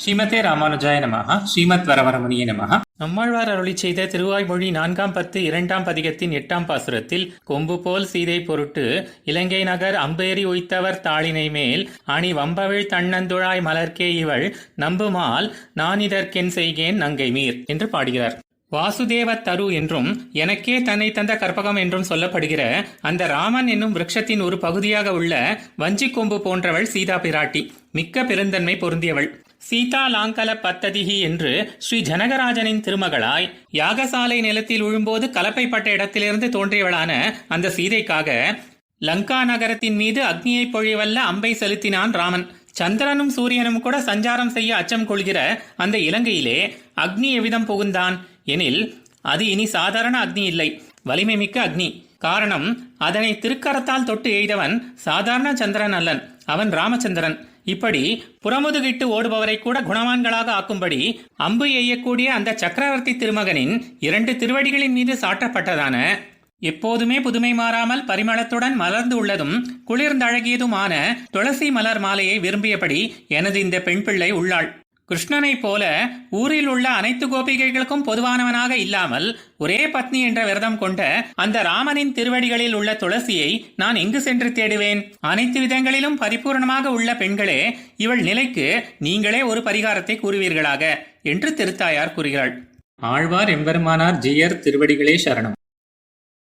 ஸ்ரீமதே ராமானுஜாய நமஹ. ஸ்ரீமத் வரவரமணிய நமஹ. நம்மாழ்வார் அருளி செய்த திருவாய்மொழி நான்காம் பத்து இரண்டாம் பதிகத்தின் எட்டாம் பாசுரத்தில் கொம்பு போல் சீதை பொருட்டு இலங்கை நகர் அம்பேரி உய்த்தவர் தாளினை மேல் அணி வம்பவிழ் தன்னந்துழாய் மலர்க்கே இவள் நம்புமால் நான் இதற்கென் செய்கேன் நங்கை மீர் என்று பாடுகிறார். வாசுதேவ தரு என்றும் எனக்கே தன்னை தந்த கற்பகம் என்றும் சொல்லப்படுகிற அந்த ராமன் என்னும் விரக்ஷத்தின் ஒரு பகுதியாக உள்ள வஞ்சிக் கொம்பு போன்றவள் சீதா பிராட்டி மிக்க பெருந்தன்மை பொருந்தியவள். சீதாலாங்கல பத்ததிகி என்று ஸ்ரீ ஜனகராஜனின் திருமகளாய் யாகசாலை நிலத்தில் விழும்போது கலப்பைப்பட்ட இடத்திலிருந்து தோன்றியவளான அந்த சீதைக்காக லங்கா நகரத்தின் மீது அக்னியை பொழிவல்ல அம்பை செலுத்தினான் ராமன். சந்திரனும் சூரியனும் கூட சஞ்சாரம் செய்ய அச்சம் கொள்கிற அந்த இலங்கையிலே அக்னி எவ்விதம் புகுந்தான்? எனில் அது இனி சாதாரண அக்னி இல்லை. வலிமை மிக்க அக்னி. காரணம் அதனை திருக்கரத்தால் தொட்டு எய்தவன் சாதாரண சந்திரன் அல்லன் அவன் ராமச்சந்திரன். இப்படி புறமுதுகிட்டு ஓடுபவரை கூட குணவான்களாக ஆக்கும்படி அம்பு எய்யக்கூடிய அந்த சக்கரவர்த்தி திருமகனின் இரண்டு திருவடிகளின் மீது சாற்றப்பட்டதான எப்போதுமே புதுமை மாறாமல் பரிமளத்துடன் மலர்ந்து உள்ளதும் குளிர்ந்தழகியதுமான துளசி மலர் மாலையை விரும்பியபடி எனது இந்த பெண் பிள்ளை உள்ளாள். கிருஷ்ணனைப் போல ஊரில் உள்ள அனைத்து கோபிகைகளுக்கும் பொதுவானவனாக இல்லாமல் ஒரே பத்னி என்ற விரதம் கொண்ட அந்த ராமனின் திருவடிகளில் உள்ள துளசியை நான் எங்கு சென்று தேடுவேன்? அனைத்து விதங்களிலும் பரிபூர்ணமாக உள்ள பெண்களே இவள் நிலைக்கு நீங்களே ஒரு பரிகாரத்தை கூறுவீர்களாக என்று திருத்தாயார் கூறுகிறாள். ஆழ்வார் எம்பெருமானார் ஜியர் திருவடிகளே சரணம்.